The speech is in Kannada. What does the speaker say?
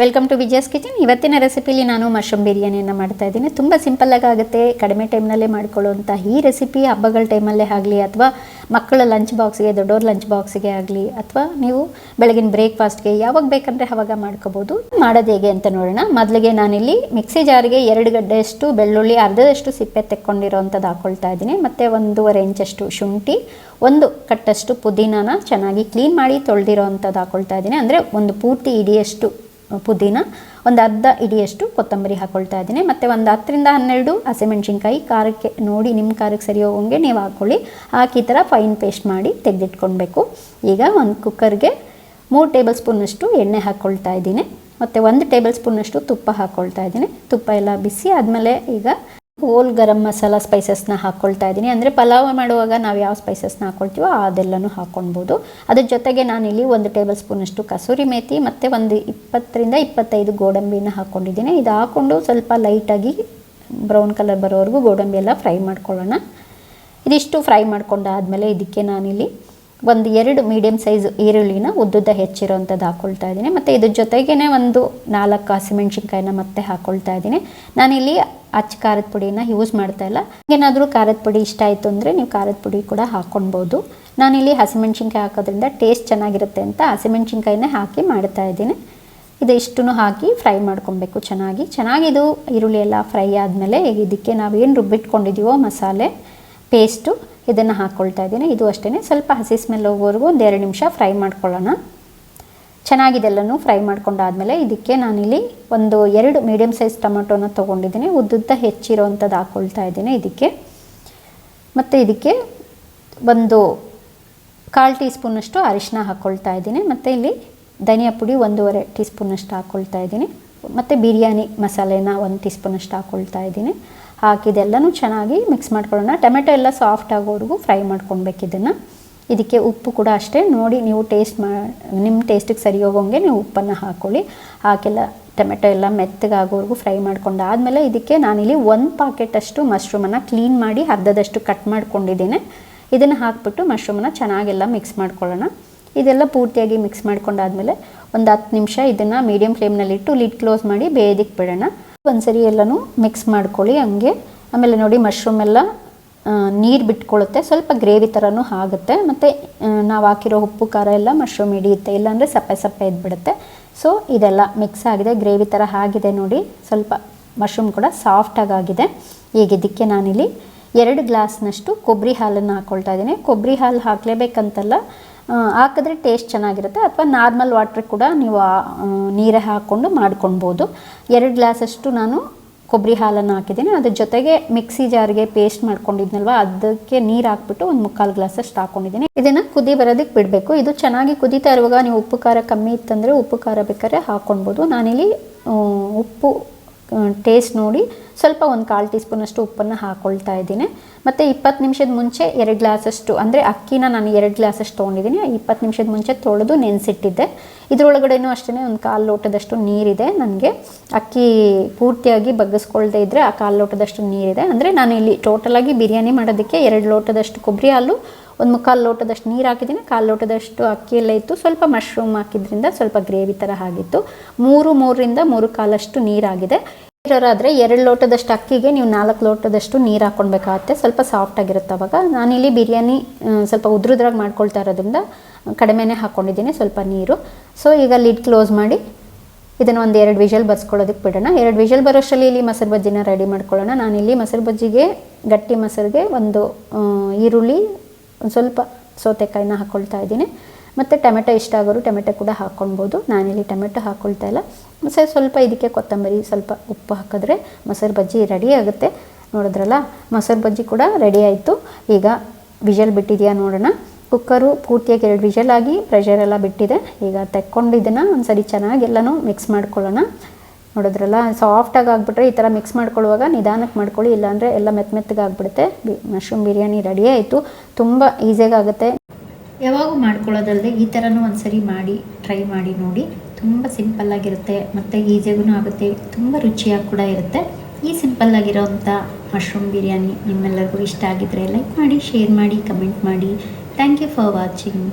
ವೆಲ್ಕಮ್ ಟು ವಿಜಯಸ್ ಕಿಚನ್ ಇವತ್ತಿನ ರೆಸಿಪಿಲಿ ನಾನು ಮಶ್ರೂಮ್ ಬಿರಿಯಾನಿಯನ್ನು ಮಾಡ್ತಾ ಇದ್ದೀನಿ. ತುಂಬ ಸಿಂಪಲ್ಲಾಗಿ ಆಗುತ್ತೆ. ಕಡಿಮೆ ಟೈಮ್ನಲ್ಲೇ ಮಾಡ್ಕೊಳ್ಳುವಂಥ ಈ ರೆಸಿಪಿ ಹಬ್ಬಗಳ ಟೈಮಲ್ಲೇ ಆಗಲಿ ಅಥವಾ ಮಕ್ಕಳ ಲಂಚ್ ಬಾಕ್ಸ್ಗೆ ದೊಡ್ಡವ್ರ ಲಂಚ್ ಬಾಕ್ಸ್ಗೆ ಆಗಲಿ ಅಥವಾ ನೀವು ಬೆಳಗಿನ ಬ್ರೇಕ್ಫಾಸ್ಟ್ಗೆ ಯಾವಾಗ ಬೇಕಂದರೆ ಅವಾಗ ಮಾಡ್ಕೋಬೋದು. ಮಾಡೋದು ಹೇಗೆ ಅಂತ ನೋಡೋಣ. ಮೊದಲಿಗೆ ನಾನಿಲ್ಲಿ ಮಿಕ್ಸಿ ಜಾರಿಗೆ ಎರಡು ಗಡ್ಡೆಯಷ್ಟು ಬೆಳ್ಳುಳ್ಳಿ, ಅರ್ಧದಷ್ಟು ಸಿಪ್ಪೆ ತೆಕ್ಕೊಂಡಿರೋವಂಥದ್ದು ಹಾಕ್ಕೊಳ್ತಾ ಇದ್ದೀನಿ. ಮತ್ತು ಒಂದೂವರೆ ಇಂಚಷ್ಟು ಶುಂಠಿ, ಒಂದು ಕಟ್ಟಷ್ಟು ಪುದೀನಾನ ಚೆನ್ನಾಗಿ ಕ್ಲೀನ್ ಮಾಡಿ ತೊಳೆದಿರೋ ಅಂಥದ್ದು ಹಾಕ್ಕೊಳ್ತಾ ಇದ್ದೀನಿ. ಅಂದರೆ ಒಂದು ಪೂರ್ತಿ ಇಡಿಯಷ್ಟು ಪುದೀನ. ಒಂದು ಅರ್ಧ ಇಡಿಯಷ್ಟು ಕೊತ್ತಂಬರಿ ಹಾಕ್ಕೊಳ್ತಾ ಇದ್ದೀನಿ. ಮತ್ತು ಒಂದು ಹತ್ತರಿಂದ ಹನ್ನೆರಡು ಹಸಿಮೆಣ್ಸಿನ್ಕಾಯಿ ಖಾರಕ್ಕೆ ನೋಡಿ ನಿಮ್ಮ ಖಾರಕ್ಕೆ ಸರಿ ಹೋಗೋಂಗೆ ನೀವು ಹಾಕ್ಕೊಳ್ಳಿ. ಹಾಕಿ ಥರ ಫೈನ್ ಪೇಸ್ಟ್ ಮಾಡಿ ತೆಗೆದಿಟ್ಕೊಳ್ಬೇಕು. ಈಗ ಒಂದು ಕುಕ್ಕರ್ಗೆ ಮೂರು ಟೇಬಲ್ ಸ್ಪೂನಷ್ಟು ಎಣ್ಣೆ ಹಾಕ್ಕೊಳ್ತಾ ಇದ್ದೀನಿ. ಮತ್ತು ಒಂದು ಟೇಬಲ್ ಸ್ಪೂನಷ್ಟು ತುಪ್ಪ ಹಾಕ್ಕೊಳ್ತಾ ಇದ್ದೀನಿ. ತುಪ್ಪ ಎಲ್ಲ ಬಿಸಿ ಆದಮೇಲೆ ಈಗ ಹೋಲ್ ಗರಂ ಮಸಾಲ ಸ್ಪೈಸಸ್ನ ಹಾಕ್ಕೊಳ್ತಾ ಇದ್ದೀನಿ. ಅಂದರೆ ಪಲಾವ್ ಮಾಡುವಾಗ ನಾವು ಯಾವ ಸ್ಪೈಸಸ್ನ ಹಾಕ್ಕೊಳ್ತೀವೋ ಅದೆಲ್ಲನೂ ಹಾಕ್ಕೊಳ್ಬೋದು ಅದ್ರ ಜೊತೆಗೆ ನಾನಿಲ್ಲಿ ಒಂದು ಟೇಬಲ್ ಸ್ಪೂನಷ್ಟು ಕಸೂರಿ ಮೇಥಿ ಮತ್ತು ಒಂದು ಇಪ್ಪತ್ತರಿಂದ ಇಪ್ಪತ್ತೈದು ಗೋಡಂಬಿನ ಹಾಕ್ಕೊಂಡಿದ್ದೀನಿ ಇದು ಹಾಕ್ಕೊಂಡು ಸ್ವಲ್ಪ ಲೈಟಾಗಿ ಬ್ರೌನ್ ಕಲರ್ ಬರೋವರೆಗೂ ಗೋಡಂಬಿ ಎಲ್ಲ ಫ್ರೈ ಮಾಡ್ಕೊಳ್ಳೋಣ. ಇದಿಷ್ಟು ಫ್ರೈ ಮಾಡ್ಕೊಂಡಾದಮೇಲೆ ಇದಕ್ಕೆ ನಾನಿಲ್ಲಿ ಒಂದು ಎರಡು ಮೀಡಿಯಮ್ ಸೈಜ್ ಈರುಳ್ಳಿನ ಉದ್ದುದ್ದ ಹೆಚ್ಚಿರೋವಂಥದ್ದು ಹಾಕ್ಕೊಳ್ತಾ ಇದ್ದೀನಿ. ಮತ್ತು ಇದ್ರ ಜೊತೆಗೇ ಒಂದು ನಾಲ್ಕು ಹಸಿಮೆಣ್ಸಿನ್ಕಾಯಿನ ಮತ್ತೆ ಹಾಕ್ಕೊಳ್ತಾ ಇದ್ದೀನಿ. ನಾನಿಲ್ಲಿ ಅಚ್ಚ ಖಾರದ ಪುಡಿನ ಯೂಸ್ ಮಾಡ್ತಾ ಇಲ್ಲ. ಏನಾದರೂ ಖಾರದ ಪುಡಿ ಇಷ್ಟ ಆಯಿತು ಅಂದರೆ ನೀವು ಖಾರದ ಪುಡಿ ಕೂಡ ಹಾಕ್ಕೊಳ್ಬೋದು ನಾನಿಲ್ಲಿ ಹಸಿಮೆಣ್ಸಿನ್ಕಾಯಿ ಹಾಕೋದ್ರಿಂದ ಟೇಸ್ಟ್ ಚೆನ್ನಾಗಿರುತ್ತೆ ಅಂತ ಹಸಿಮೆಣ್ಸಿನ್ಕಾಯಿನೇ ಹಾಕಿ ಮಾಡ್ತಾ ಇದ್ದೀನಿ. ಇದು ಇಷ್ಟನ್ನು ಹಾಕಿ ಫ್ರೈ ಮಾಡ್ಕೊಬೇಕು ಚೆನ್ನಾಗಿ. ಚೆನ್ನಾಗಿದು ಈರುಳ್ಳಿ ಎಲ್ಲ ಫ್ರೈ ಆದಮೇಲೆ ಇದಕ್ಕೆ ನಾವೇನು ರುಬ್ಬಿಟ್ಕೊಂಡಿದ್ದೀವೋ ಮಸಾಲೆ ಪೇಸ್ಟು ಇದನ್ನು ಹಾಕ್ಕೊಳ್ತಾ ಇದ್ದೀನಿ. ಇದು ಅಷ್ಟೇ ಸ್ವಲ್ಪ ಹಸಿ ಸ್ಮೆಲ್ ಹೋಗೋವರೆಗೂ ಒಂದು ಎರಡು ನಿಮಿಷ ಫ್ರೈ ಮಾಡ್ಕೊಳ್ಳೋಣ. ಚೆನ್ನಾಗಿದೆಲ್ಲನೂ ಫ್ರೈ ಮಾಡ್ಕೊಂಡಾದಮೇಲೆ ಇದಕ್ಕೆ ನಾನಿಲ್ಲಿ ಒಂದು ಎರಡು ಮೀಡಿಯಮ್ ಸೈಜ್ ಟೊಮೆಟೊನ ತೊಗೊಂಡಿದ್ದೀನಿ. ಉದ್ದುದ್ದ ಹೆಚ್ಚಿರೋವಂಥದ್ದು ಹಾಕ್ಕೊಳ್ತಾ ಇದ್ದೀನಿ ಇದಕ್ಕೆ. ಮತ್ತು ಇದಕ್ಕೆ ಒಂದು ಕಾಲು ಟೀ ಸ್ಪೂನಷ್ಟು ಅರಿಶಿನ ಹಾಕ್ಕೊಳ್ತಾ ಇದ್ದೀನಿ. ಮತ್ತು ಇಲ್ಲಿ ಧನಿಯಾ ಪುಡಿ ಒಂದೂವರೆ ಟೀ ಸ್ಪೂನಷ್ಟು ಹಾಕ್ಕೊಳ್ತಾ ಇದ್ದೀನಿ. ಮತ್ತು ಬಿರಿಯಾನಿ ಮಸಾಲೆನ ಒಂದು ಟೀ ಸ್ಪೂನಷ್ಟು ಹಾಕ್ಕೊಳ್ತಾ ಇದ್ದೀನಿ. ಹಾಕಿದೆಲ್ಲನೂ ಚೆನ್ನಾಗಿ ಮಿಕ್ಸ್ ಮಾಡ್ಕೊಳ್ಳೋಣ. ಟೊಮೆಟೊ ಎಲ್ಲ ಸಾಫ್ಟ್ ಆಗೋವರೆಗೂ ಫ್ರೈ ಮಾಡ್ಕೊಳ್ಬೇಕು ಇದನ್ನು. ಇದಕ್ಕೆ ಉಪ್ಪು ಕೂಡ ಅಷ್ಟೇ. ನೋಡಿ, ನೀವು ಟೇಸ್ಟ್ ಮಾ ನಿಮ್ಮ ಟೇಸ್ಟಿಗೆ ಸರಿ ಹೋಗೋಂಗೆ ನೀವು ಉಪ್ಪನ್ನು ಹಾಕ್ಕೊಳ್ಳಿ ಹಾಕೆಲ್ಲ ಟೊಮೆಟೊ ಎಲ್ಲ ಮೆತ್ತಗಾಗೋವರೆಗೂ ಫ್ರೈ ಮಾಡ್ಕೊಂಡು ಆದಮೇಲೆ ಇದಕ್ಕೆ ನಾನಿಲ್ಲಿ ಒಂದು ಪಾಕೆಟಷ್ಟು ಮಶ್ರೂಮನ್ನು ಕ್ಲೀನ್ ಮಾಡಿ ಅರ್ಧದಷ್ಟು ಕಟ್ ಮಾಡ್ಕೊಂಡಿದ್ದೇನೆ. ಇದನ್ನು ಹಾಕ್ಬಿಟ್ಟು ಮಶ್ರೂಮನ್ನು ಚೆನ್ನಾಗೆಲ್ಲ ಮಿಕ್ಸ್ ಮಾಡ್ಕೊಳ್ಳೋಣ. ಇದೆಲ್ಲ ಪೂರ್ತಿಯಾಗಿ ಮಿಕ್ಸ್ ಮಾಡ್ಕೊಂಡಾದಮೇಲೆ ಒಂದು ಹತ್ತು ನಿಮಿಷ ಇದನ್ನು ಮೀಡಿಯಮ್ ಫ್ಲೇಮ್ನಲ್ಲಿಟ್ಟು ಲಿಡ್ ಕ್ಲೋಸ್ ಮಾಡಿ ಬೇಯದಿಕ್ಕೆ ಬಿಡೋಣ. ಒಂದ್ಸರಿ ಎಲ್ಲನೂ ಮಿಕ್ಸ್ ಮಾಡ್ಕೊಳ್ಳಿ, ಹಂಗೆ. ಆಮೇಲೆ ನೋಡಿ ಮಶ್ರೂಮ್ ಎಲ್ಲ ನೀರು ಬಿಟ್ಕೊಳ್ಳುತ್ತೆ. ಸ್ವಲ್ಪ ಗ್ರೇವಿ ಥರನೂ ಆಗುತ್ತೆ. ಮತ್ತು ನಾವು ಹಾಕಿರೋ ಉಪ್ಪು, ಖಾರ ಎಲ್ಲ ಮಶ್ರೂಮ್ ಹಿಡಿಯುತ್ತೆ. ಇಲ್ಲಾಂದರೆ ಸಪ್ಪೆ ಸಪ್ಪೆ ಇದ್ಬಿಡುತ್ತೆ. ಸೊ ಇದೆಲ್ಲ ಮಿಕ್ಸ್ ಆಗಿದೆ. ಗ್ರೇವಿ ಥರ ಆಗಿದೆ ನೋಡಿ. ಸ್ವಲ್ಪ ಮಶ್ರೂಮ್ ಕೂಡ ಸಾಫ್ಟಾಗಿ ಆಗಿದೆ. ಈಗ ಇದಕ್ಕೆ ನಾನಿಲ್ಲಿ ಎರಡು ಗ್ಲಾಸ್ನಷ್ಟು ಕೊಬ್ಬರಿ ಹಾಲನ್ನು ಹಾಕ್ಕೊಳ್ತಾ ಇದ್ದೀನಿ. ಕೊಬ್ಬರಿ ಹಾಲು ಹಾಕಲೇಬೇಕಂತಲ್ಲ ಹಾಕಿದ್ರೆ ಟೇಸ್ಟ್ ಚೆನ್ನಾಗಿರುತ್ತೆ. ಅಥವಾ ನಾರ್ಮಲ್ ವಾಟ್ರ್ ಕೂಡ ನೀವು ನೀರೇ ಹಾಕ್ಕೊಂಡು ಮಾಡ್ಕೊಳ್ಬೋದು. ಎರಡು ಗ್ಲಾಸಷ್ಟು ನಾನು ಕೊಬ್ಬರಿ ಹಾಲನ್ನು ಹಾಕಿದ್ದೀನಿ. ಅದ್ರ ಜೊತೆಗೆ ಮಿಕ್ಸಿ ಜಾರ್ಗೆ ಪೇಸ್ಟ್ ಮಾಡ್ಕೊಂಡಿದ್ನಲ್ವ, ಅದಕ್ಕೆ ನೀರು ಹಾಕ್ಬಿಟ್ಟು ಒಂದು ಮುಕ್ಕಾಲು ಗ್ಲಾಸಷ್ಟು ಹಾಕ್ಕೊಂಡಿದ್ದೀನಿ ಇದನ್ನು ಕುದಿ ಬರೋದಕ್ಕೆ ಬಿಡಬೇಕು. ಇದು ಚೆನ್ನಾಗಿ ಕುದೀತಾ ಇರುವಾಗ ನೀವು ಉಪ್ಪು ಖಾರ ಕಮ್ಮಿ ಇತ್ತಂದರೆ ಉಪ್ಪು ಖಾರ ಬೇಕಾದ್ರೆ ಹಾಕ್ಕೊಳ್ಬೋದು ನಾನಿಲ್ಲಿ ಉಪ್ಪು ಟೇಸ್ಟ್ ನೋಡಿ ಸ್ವಲ್ಪ ಒಂದು ಕಾಲು ಟೀ ಸ್ಪೂನಷ್ಟು ಉಪ್ಪನ್ನು ಹಾಕ್ಕೊಳ್ತಾ ಇದ್ದೀನಿ. ಮತ್ತು ಇಪ್ಪತ್ತು ನಿಮಿಷದ ಮುಂಚೆ ಎರಡು ಗ್ಲಾಸಷ್ಟು, ಅಂದರೆ ಅಕ್ಕಿನ ನಾನು ಎರಡು ಗ್ಲಾಸಷ್ಟು ತೊಗೊಂಡಿದ್ದೀನಿ. ಇಪ್ಪತ್ತು ನಿಮಿಷದ ಮುಂಚೆ ತೊಳೆದು ನೆನೆಸಿಟ್ಟಿದ್ದೆ. ಇದರೊಳಗಡೆನೂ ಅಷ್ಟೇ ಒಂದು ಕಾಲು ಲೋಟದಷ್ಟು ನೀರಿದೆ ನನಗೆ. ಅಕ್ಕಿ ಪೂರ್ತಿಯಾಗಿ ಬಗ್ಗಿಸ್ಕೊಳ್ದೇ ಇದ್ದರೆ ಆ ಕಾಲು ಲೋಟದಷ್ಟು ನೀರಿದೆ. ಅಂದರೆ ನಾನು ಇಲ್ಲಿ ಟೋಟಲಾಗಿ ಬಿರಿಯಾನಿ ಮಾಡೋದಕ್ಕೆ ಎರಡು ಲೋಟದಷ್ಟು ಕೊಬ್ಬರಿ ಹಾಲು, ಒಂದು ಮುಕ್ಕಾಲು ಲೋಟದಷ್ಟು ನೀರು ಹಾಕಿದ್ದೀನಿ. ಕಾಲು ಲೋಟದಷ್ಟು ಅಕ್ಕಿ ಎಲ್ಲ ಇತ್ತು. ಸ್ವಲ್ಪ ಮಶ್ರೂಮ್ ಹಾಕಿದ್ರಿಂದ ಸ್ವಲ್ಪ ಗ್ರೇವಿ ಥರ ಆಗಿತ್ತು. ಮೂರು, ಮೂರರಿಂದ ಮೂರು ಕಾಲಷ್ಟು ನೀರಾಗಿದೆ. ಇರೋರಾದರೆ ಎರಡು ಲೋಟದಷ್ಟು ಅಕ್ಕಿಗೆ ನೀವು ನಾಲ್ಕು ಲೋಟದಷ್ಟು ನೀರು ಹಾಕ್ಕೊಳ್ಬೇಕಾಗತ್ತೆ ಸ್ವಲ್ಪ ಸಾಫ್ಟ್ ಆಗಿರುತ್ತೆ ಅವಾಗ. ನಾನಿಲ್ಲಿ ಬಿರಿಯಾನಿ ಸ್ವಲ್ಪ ಉದ್ರುದ್ರಾಗಿ ಮಾಡ್ಕೊಳ್ತಾ ಇರೋದ್ರಿಂದ ಕಡಿಮೆನೇ ಹಾಕ್ಕೊಂಡಿದ್ದೀನಿ ಸ್ವಲ್ಪ ನೀರು. ಸೊ ಈಗ ಲಿಡ್ ಕ್ಲೋಸ್ ಮಾಡಿ ಇದನ್ನು ಒಂದು ಎರಡು ವಿಷಲ್ ಬರ್ಸ್ಕೊಳ್ಳೋದಕ್ಕೆ ಬಿಡೋಣ. ಎರಡು ವಿಷಲ್ ಬರೋಷ್ಟರಲ್ಲಿ ಇಲ್ಲಿ ಮೊಸರು ಬಜ್ಜಿನ ರೆಡಿ ಮಾಡ್ಕೊಳ್ಳೋಣ. ನಾನಿಲ್ಲಿ ಮೊಸರು ಬಜ್ಜಿಗೆ, ಗಟ್ಟಿ ಮೊಸರಿಗೆ ಒಂದು ಈರುಳ್ಳಿ ಸ್ವಲ್ಪ ಸೌತೆಕಾಯಿನ ಹಾಕ್ಕೊಳ್ತಾ ಇದ್ದೀನಿ. ಮತ್ತು ಟೊಮೆಟೊ ಇಷ್ಟ ಆಗೋರು ಟೊಮೆಟೊ ಕೂಡ ಹಾಕ್ಕೊಳ್ಬೋದು ನಾನಿಲ್ಲಿ ಟೊಮೆಟೊ ಹಾಕ್ಕೊಳ್ತಾ ಇಲ್ಲ. ಮತ್ತು ಸ್ವಲ್ಪ ಇದಕ್ಕೆ ಕೊತ್ತಂಬರಿ ಸ್ವಲ್ಪ ಉಪ್ಪು ಹಾಕಿದ್ರೆ ಮೊಸರು ಬಜ್ಜಿ ರೆಡಿ ಆಗುತ್ತೆ. ನೋಡಿದ್ರಲ್ಲ, ಮೊಸರು ಬಜ್ಜಿ ಕೂಡ ರೆಡಿ ಆಯಿತು. ಈಗ ವಿಷಲ್ ಬಿಟ್ಟಿದೆಯಾ ನೋಡೋಣ. ಕುಕ್ಕರು ಪೂರ್ತಿಯಾಗಿ ಎರಡು ವಿಷಲ್ ಆಗಿ ಪ್ರೆಷರ್ ಎಲ್ಲ ಬಿಟ್ಟಿದೆ. ಈಗ ತೆಕ್ಕೊಂಡು ಇದನ್ನು ಒಂದು ಸರಿ ಚೆನ್ನಾಗಿ ಎಲ್ಲನೂ ಮಿಕ್ಸ್ ಮಾಡ್ಕೊಳ್ಳೋಣ. ನೋಡಿದ್ರಲ್ಲ ಸಾಫ್ಟಾಗಿ ಆಗಿಬಿಟ್ರೆ ಈ ಥರ ಮಿಕ್ಸ್ ಮಾಡ್ಕೊಳ್ಳುವಾಗ ನಿಧಾನಕ್ಕೆ ಮಾಡ್ಕೊಳ್ಳಿ. ಇಲ್ಲಾಂದರೆ ಎಲ್ಲ ಮೆತ್ತ ಮೆತ್ತಗೆ ಆಗಿಬಿಡುತ್ತೆ ಮಶ್ರೂಮ್ ಬಿರಿಯಾನಿ ರೆಡಿ ಆಯಿತು. ತುಂಬ ಈಸಿಯಾಗುತ್ತೆ ಯಾವಾಗೂ ಮಾಡ್ಕೊಳ್ಳೋದಲ್ಲದೆ ಈ ಥರನೂ ಒಂದ್ಸರಿ ಮಾಡಿ ಟ್ರೈ ಮಾಡಿ ನೋಡಿ. ತುಂಬ ಸಿಂಪಲ್ಲಾಗಿರುತ್ತೆ ಮತ್ತು ಈಜಿಯಾಗೂ ಆಗುತ್ತೆ. ತುಂಬ ರುಚಿಯಾಗಿ ಕೂಡ ಇರುತ್ತೆ. ಈ ಸಿಂಪಲ್ಲಾಗಿರೋವಂಥ ಮಶ್ರೂಮ್ ಬಿರಿಯಾನಿ ನಿಮ್ಮೆಲ್ಲರಿಗೂ ಇಷ್ಟ ಆಗಿದ್ದರೆ ಲೈಕ್ ಮಾಡಿ ಶೇರ್ ಮಾಡಿ ಕಮೆಂಟ್ ಮಾಡಿ. Thank you for watching